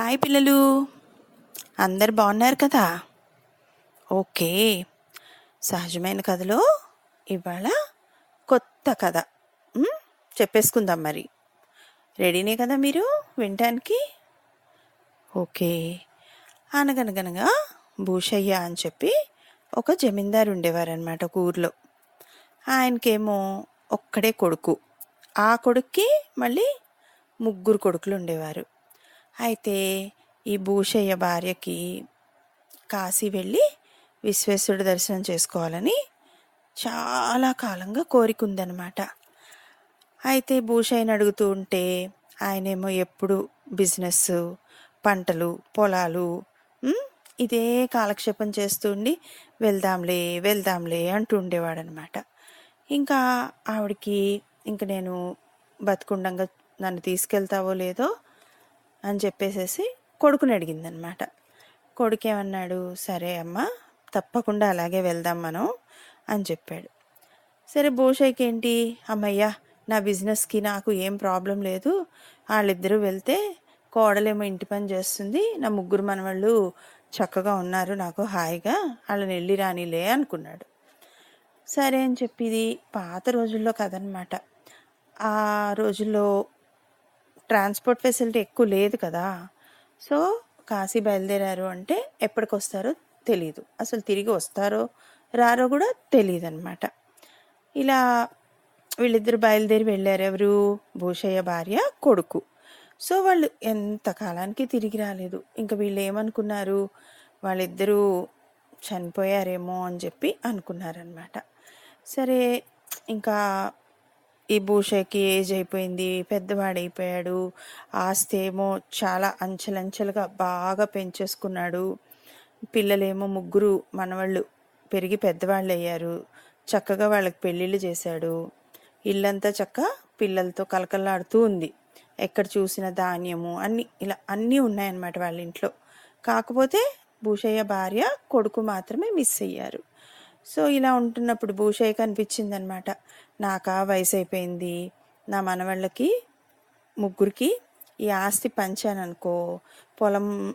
Hi పిల్లలు. అందరు బాగున్నారు కదా? ఓకే. సహజమైన కథలో ఇవాళ కొత్త కథ. చెప్పేసుకుందాం మరి. రెడీనే కదా మీరు వినటానికి? ఓకే. అనగనగనగా భూషయ్య అని చెప్పి ఒక జమీందారు ఉండేవారనమాట ఒక ఊర్లో. ఆయనకేమో ఒక్కడే కొడుకు. ఆ కొడుక్కి మళ్ళీ ముగ్గురు కొడుకులు ఉండేవారు. అయితే ఈ భూషయ్య భార్యకి కాశీ వెళ్ళి విశ్వేశ్వరుడు దర్శనం చేసుకోవాలని చాలా కాలంగా కోరిక ఉందన్నమాట అయితే భూషయ్యని అడుగుతూ ఉంటే ఆయనేమో ఎప్పుడు బిజినెస్ పంటలు పొలాలు ఇదే కాలక్షేపం చేస్తూ ఉండి వెళ్దాంలే వెళ్దాంలే అంటూ ఉండేవాడనమాట ఇంకా ఆవిడకి ఇంక నేను బతుకుండంగా నన్ను తీసుకెళ్తావో లేదో అని చెప్పేసేసి కొడుకుని అడిగిందనమాట. కొడుకు ఏమన్నాడు సరే అమ్మా తప్పకుండా అలాగే వెళ్దాం మనం అని చెప్పాడు. సరే భూషయ్కి ఏంటి అమ్మయ్యా నా బిజినెస్కి నాకు ఏం ప్రాబ్లం లేదు. వాళ్ళిద్దరూ వెళ్తే కోడలేమో ఇంటి పని చేస్తుంది. నా ముగ్గురు మనవాళ్ళు చక్కగా ఉన్నారు నాకు హాయిగా. వాళ్ళని వెళ్ళి రానిలే అనుకున్నాడు. సరే అని చెప్పి ఇది పాత రోజుల్లో కదనమాట. ఆ రోజుల్లో ట్రాన్స్పోర్ట్ ఫెసిలిటీ ఎక్కువ లేదు కదా. సో కాశీ బయలుదేరారు అంటే ఎప్పటికి వస్తారో తెలీదు. అసలు తిరిగి వస్తారో రారో కూడా తెలియదు అనమాట ఇలా వీళ్ళిద్దరు బయలుదేరి వెళ్ళారు ఎవరు? భూషయ్య భార్య కొడుకు. సో వాళ్ళు ఎంత కాలానికి తిరిగి రాలేదు. ఇంకా వీళ్ళు ఏమనుకున్నారు వాళ్ళిద్దరూ చనిపోయారేమో అని చెప్పి అనుకున్నారనమాట సరే ఇంకా ఈ భూషయ్యకి ఏజ్ అయిపోయింది పెద్దవాడైపోయాడు. ఆస్తి ఏమో చాలా అంచెలంచెలుగా బాగా పెంచేసుకున్నాడు. పిల్లలేమో ముగ్గురు మనవాళ్ళు పెరిగి పెద్దవాళ్ళు అయ్యారు చక్కగా వాళ్ళకి పెళ్ళిళ్ళు చేశాడు. ఇల్లంతా చక్క పిల్లలతో కలకలాడుతూ ఉంది. ఎక్కడ చూసిన ధాన్యము అన్ని ఇలా అన్నీ ఉన్నాయన్నమాట వాళ్ళ ఇంట్లో. కాకపోతే భూషయ్య భార్య కొడుకు మాత్రమే మిస్ అయ్యారు. సో ఇలా ఉంటున్నప్పుడు భూషయ్యకి అనిపించింది అనమాట నాకా వయసు అయిపోయింది నా మనవాళ్ళకి ముగ్గురికి ఈ ఆస్తి పంచాననుకో. పొలం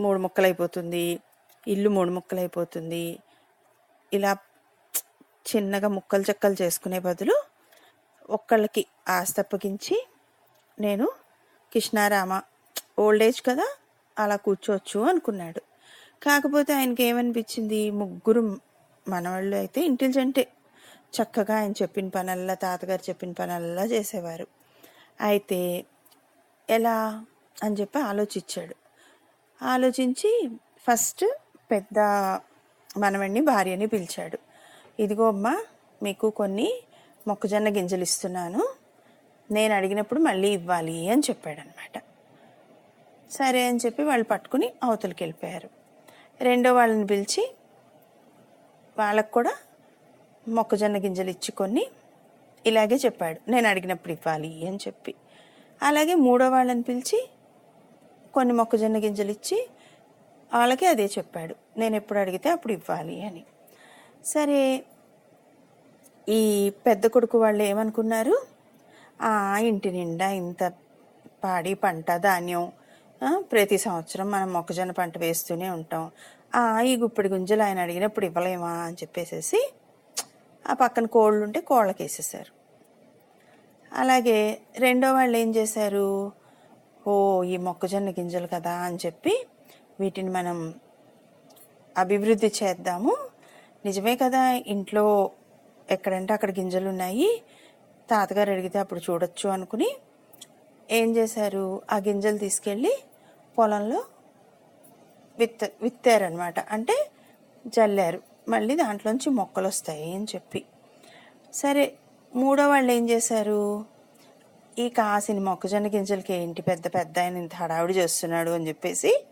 మూడు ముక్కలైపోతుంది. ఇల్లు మూడు ముక్కలైపోతుంది. ఇలా చిన్నగా ముక్కలు చెక్కలు చేసుకునే బదులు ఒక్కళ్ళకి ఆస్తి అప్పగించి నేను కృష్ణారామ ఓల్డ్ ఏజ్ కదా అలా కూర్చోవచ్చు అనుకున్నాడు. కాకపోతే ఆయనకి ఏమనిపించింది? ముగ్గురు మనవాళ్ళు అయితే ఇంటెలిజెంటే. చక్కగా ఆయన చెప్పిన పనల్లా తాతగారు చెప్పిన పనల్లా చేసేవారు. అయితే ఎలా అని చెప్పి ఆలోచించాడు. ఆలోచించి ఫస్ట్ పెద్ద మనవణ్ణి భార్యని పిలిచాడు. ఇదిగో అమ్మా మీకు కొన్ని మొక్కజొన్న గింజలు ఇస్తున్నాను. నేను అడిగినప్పుడు మళ్ళీ ఇవ్వాలి అని చెప్పాడనమాట. సరే అని చెప్పి వాళ్ళు పట్టుకుని అవతలికి వెళ్ళిపోయారు రెండో వాళ్ళని పిలిచి వాళ్ళకు కూడా మొక్కజొన్న గింజలు ఇచ్చుకొని ఇలాగే చెప్పాడు. నేను అడిగినప్పుడు ఇవ్వాలి అని చెప్పి. అలాగే మూడో వాళ్ళని పిలిచి కొన్ని మొక్కజొన్న గింజలు ఇచ్చి వాళ్ళకి అదే చెప్పాడు. నేను ఎప్పుడు అడిగితే అప్పుడు ఇవ్వాలి అని. సరే ఈ పెద్ద కొడుకు వాళ్ళు ఏమనుకున్నారు? "ఆ, ఇంటి నిండా ఇంత పాడి పంట ధాన్యం ప్రతి సంవత్సరం మనం మొక్కజొన్న పంట వేస్తూనే ఉంటాం. "ఆ, ఈ గుప్పిడి గుంజలు ఆయన అడిగినప్పుడు ఇవ్వలేమా అని చెప్పేసేసి ఆ పక్కన కోళ్ళు ఉంటే కోళ్ళకి వేసేసారు. అలాగే రెండో వాళ్ళు ఏం చేశారు? ఓ ఈ మొక్కజొన్న గింజలు కదా అని చెప్పి వీటిని మనం అభివృద్ధి చేద్దాము. నిజమే కదా ఇంట్లో ఎక్కడంటే అక్కడ గింజలు ఉన్నాయి. తాతగారు అడిగితే అప్పుడు చూడొచ్చు అనుకుని ఏం చేశారు? ఆ గింజలు తీసుకెళ్ళి పొలంలో విత్త విత్తారనమాట అంటే జల్లారు. మళ్ళీ దాంట్లోంచి మొక్కలు వస్తాయి అని చెప్పి. సరే మూడో వాళ్ళు ఏం చేశారు? ఈ కాసిన మొక్కజొన్న గింజలకి ఏంటి పెద్ద పెద్ద ఆయన ఇంత హడావుడి చేస్తున్నాడు అని చెప్పేసి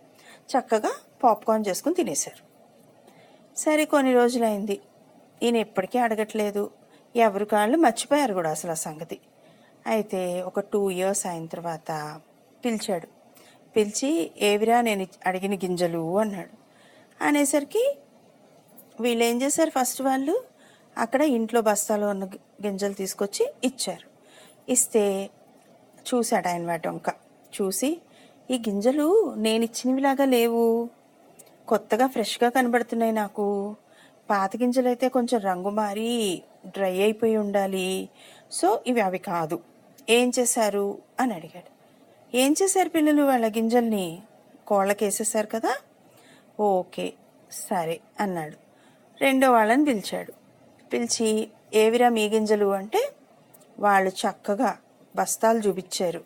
చక్కగా పాప్కార్న్ చేసుకుని తినేశారు. సరే కొన్ని రోజులైంది. ఈయన ఎప్పటికీ అడగట్లేదు. ఎవరి కాళ్ళు మర్చిపోయారు కూడా అసలు ఆ సంగతి. అయితే ఒక టూ ఇయర్స్ అయిన తర్వాత పిలిచాడు. పిలిచి ఏవిరా నేను అడిగిన గింజలు అన్నాడు. అనేసరికి వీళ్ళు ఏం చేశారు? ఫస్ట్ వాళ్ళు అక్కడ ఇంట్లో బస్తాలో ఉన్న గింజలు తీసుకొచ్చి ఇచ్చారు. ఇస్తే చూశాడు ఆయన వాటి వంక. చూసి ఈ గింజలు నేను ఇచ్చినవిలాగా లేవు. కొత్తగా ఫ్రెష్గా కనబడుతున్నాయి నాకు. పాత గింజలు అయితే కొంచెం రంగు మారి డ్రై అయిపోయి ఉండాలి. సో ఇవి అవి కాదు. ఏం చేశారు? అని అడిగాడు. ఏం చేశారు పిల్లలు వాళ్ళ గింజల్ని? కోళ్ళకేసేసారు కదా? ఓకే సరే అన్నాడు. రెండో వాళ్ళని పిలిచాడు. పిలిచి ఏవిరా మీ గింజలు? అంటే వాళ్ళు చక్కగా బస్తాలు చూపించారు.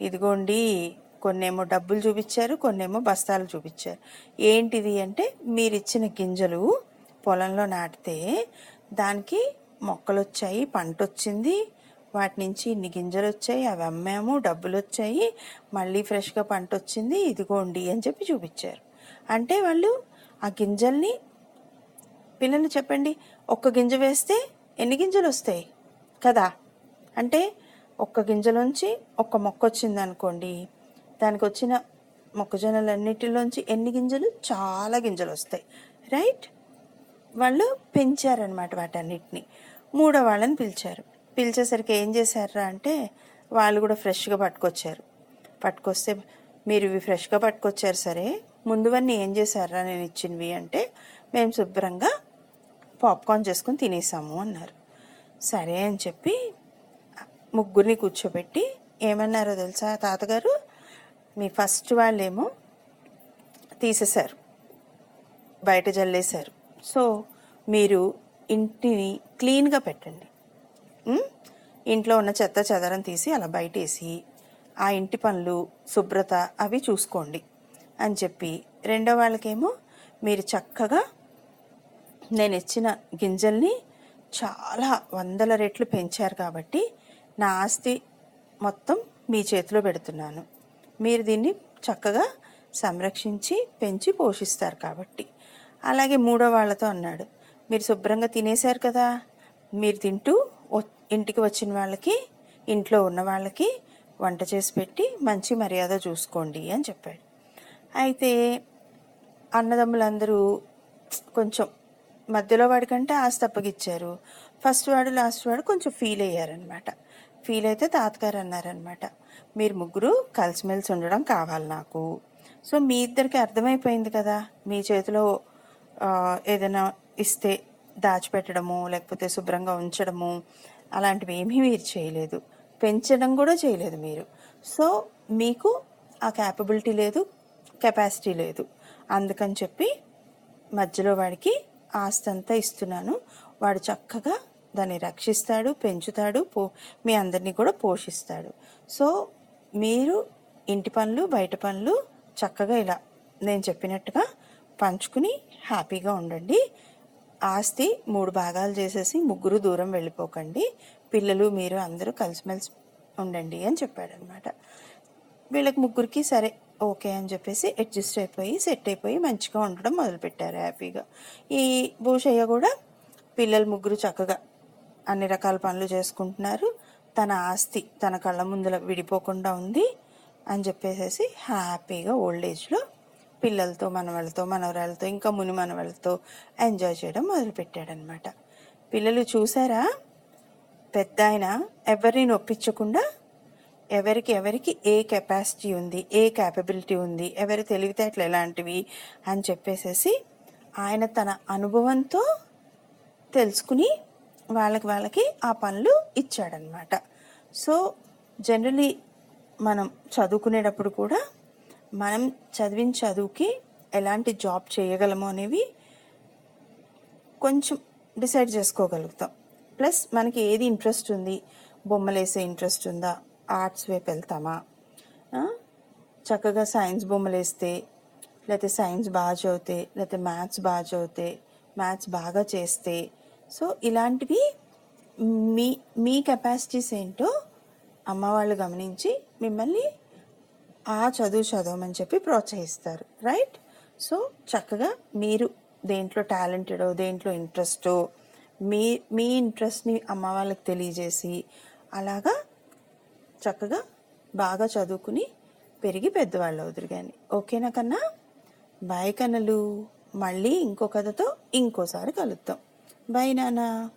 ఇదిగోండి కొన్నేమో డబ్బులు చూపించారు కొన్నేమో బస్తాలు చూపించారు. ఏంటిది అంటే మీరు ఇచ్చిన గింజలు పొలంలో నాటితే దానికి మొక్కలు వచ్చాయి పంట వచ్చింది వాటి నుంచి ఇన్ని గింజలు వచ్చాయి అవి అమ్మాము డబ్బులు వచ్చాయి మళ్ళీ ఫ్రెష్గా పంట వచ్చింది ఇదిగోండి అని చెప్పి చూపించారు. అంటే వాళ్ళు ఆ గింజల్ని పిల్లలు చెప్పండి ఒక్క గింజ వేస్తే ఎన్ని గింజలు వస్తాయి? కదా? అంటే ఒక్క గింజలోంచి ఒక్క మొక్క వచ్చింది అనుకోండి దానికి వచ్చిన మొక్కజొన్నలన్నిటిలోంచి ఎన్ని గింజలు? చాలా గింజలు వస్తాయి. రైట్? వాళ్ళు పెంచారనమాట వాటన్నిటిని. మూడో వాళ్ళని పిలిచారు. పిలిచేసరికి ఏం చేశారా అంటే వాళ్ళు కూడా ఫ్రెష్గా పట్టుకొచ్చారు. పట్టుకొస్తే మీరు ఇవి ఫ్రెష్గా పట్టుకొచ్చారు సరే ముందువన్నీ ఏం చేశారా నేను ఇచ్చినవి అంటే మేము శుభ్రంగా పాప్కార్న్ చేసుకుని తినేసాము అన్నారు. సరే అని చెప్పి ముగ్గురిని కూర్చోబెట్టి ఏమన్నారో తెలుసా తాతగారు? మీ ఫస్ట్ వాళ్ళేమో తీసేశారు. బయట జల్లేశారు. సో మీరు ఇంటిని క్లీన్గా పెట్టండి. ఇంట్లో ఉన్న చెత్త చెదరం తీసి అలా బయటేసి ఆ ఇంటి పనులు శుభ్రత అవి చూసుకోండి అని చెప్పి రెండో వాళ్ళకేమో మీరు చక్కగా నేను ఇచ్చిన గింజల్ని చాలా వందల రెట్లు పెంచారు కాబట్టి నా ఆస్తి మొత్తం మీ చేతిలో పెడుతున్నాను. మీరు దీన్ని చక్కగా సంరక్షించి పెంచి పోషిస్తారు కాబట్టి. అలాగే మూడో వాళ్ళతో అన్నాడు మీరు శుభ్రంగా తినేశారు కదా మీరు తింటూ ఇంటికి వచ్చిన వాళ్ళకి ఇంట్లో ఉన్న వాళ్ళకి వంట చేసి పెట్టి మంచి మర్యాద చూసుకోండి అని చెప్పాడు. అయితే అన్నదమ్ములందరూ కొంచెం మధ్యలో వాడికంటే ఆస్తి అప్పగిచ్చారు. ఫస్ట్ వాడు లాస్ట్ వాడు కొంచెం ఫీల్ అయ్యారనమాట ఫీల్ అయితే తాతగారు అన్నారనమాట మీరు ముగ్గురు కలిసిమెలిసి ఉండడం కావాలి నాకు. సో మీ ఇద్దరికి అర్థమైపోయింది కదా. మీ చేతిలో ఏదైనా ఇస్తే దాచిపెట్టడము లేకపోతే శుభ్రంగా ఉంచడము అలాంటివి ఏమీ మీరు చేయలేదు. పెంచడం కూడా చేయలేదు మీరు. సో మీకు ఆ క్యాపబిలిటీ లేదు కెపాసిటీ లేదు. అందుకని చెప్పి మధ్యలో వాడికి ఆస్తి అంతా ఇస్తున్నాను. వాడు చక్కగా దాన్ని రక్షిస్తాడు పెంచుతాడు పో మీ అందరినీ కూడా పోషిస్తాడు. సో మీరు ఇంటి పనులు బయట పనులు చక్కగా ఇలా నేను చెప్పినట్టుగా పంచుకుని హ్యాపీగా ఉండండి. ఆస్తి మూడు భాగాలు చేసేసి ముగ్గురు దూరం వెళ్ళిపోకండి. పిల్లలు మీరు అందరూ కలిసిమెలిసి ఉండండి అని చెప్పాడనమాట. వీళ్ళకి ముగ్గురికి సరే ఓకే అని చెప్పేసి అడ్జస్ట్ అయిపోయి సెట్ అయిపోయి మంచిగా ఉండడం మొదలుపెట్టారు హ్యాపీగా. ఈ భూషయ్య కూడా పిల్లలు ముగ్గురు చక్కగా అన్ని రకాల పనులు చేసుకుంటున్నారు. తన ఆస్తి తన కళ్ళ ముందుల విడిపోకుండా ఉంది అని చెప్పేసి హ్యాపీగా ఓల్డ్ ఏజ్లో పిల్లలతో మనవాళ్ళతో మనవరాళ్ళతో ఇంకా ముని మనవాళ్ళతో ఎంజాయ్ చేయడం మొదలుపెట్టాడనమాట. పిల్లలు చూసారా? పెద్ద ఆయన ఎవరిని నొప్పించకుండా ఎవరికి ఎవరికి ఏ కెపాసిటీ ఉంది ఏ క్యాపబిలిటీ ఉంది ఎవరి తెలివితేటలు ఎలాంటివి అని చెప్పేసేసి ఆయన తన అనుభవంతో తెలుసుకుని వాళ్ళకి వాళ్ళకి ఆ పనులు ఇచ్చాడనమాట. సో జనరలీ మనం చదువుకునేటప్పుడు కూడా మనం చదివిన చదువుకి ఎలాంటి జాబ్ చేయగలము అనేవి కొంచెం డిసైడ్ చేసుకోగలుగుతాం. ప్లస్ మనకి ఏది ఇంట్రెస్ట్ ఉంది? బొమ్మలు వేసే ఇంట్రెస్ట్ ఉందా? ఆర్ట్స్ వైపు వెళ్తామా? చక్కగా సైన్స్ బొమ్మలు వేస్తే లేకపోతే సైన్స్ బాగా చదివితే లేకపోతే మ్యాథ్స్ బాగా చదివితే మ్యాథ్స్ బాగా చేస్తే సో ఇలాంటివి మీ మీ కెపాసిటీస్ ఏంటో అమ్మ వాళ్ళు గమనించి మిమ్మల్ని ఆ చదువు చదవమని చెప్పి ప్రోత్సహిస్తారు రైట్ సో చక్కగా మీరు దేంట్లో టాలెంటెడో దేంట్లో ఇంట్రెస్టో మీ మీ ఇంట్రెస్ట్ని అమ్మ వాళ్ళకి తెలియజేసి అలాగా చక్కగా బాగా చదువుకుని పెరిగి పెద్దవాళ్ళు అవుతురు కానీ ఓకేనా కన్నా? బాయ్ కన్నలు మళ్ళీ ఇంకో కథతో ఇంకోసారి కలుద్దాం. బాయ్ నానా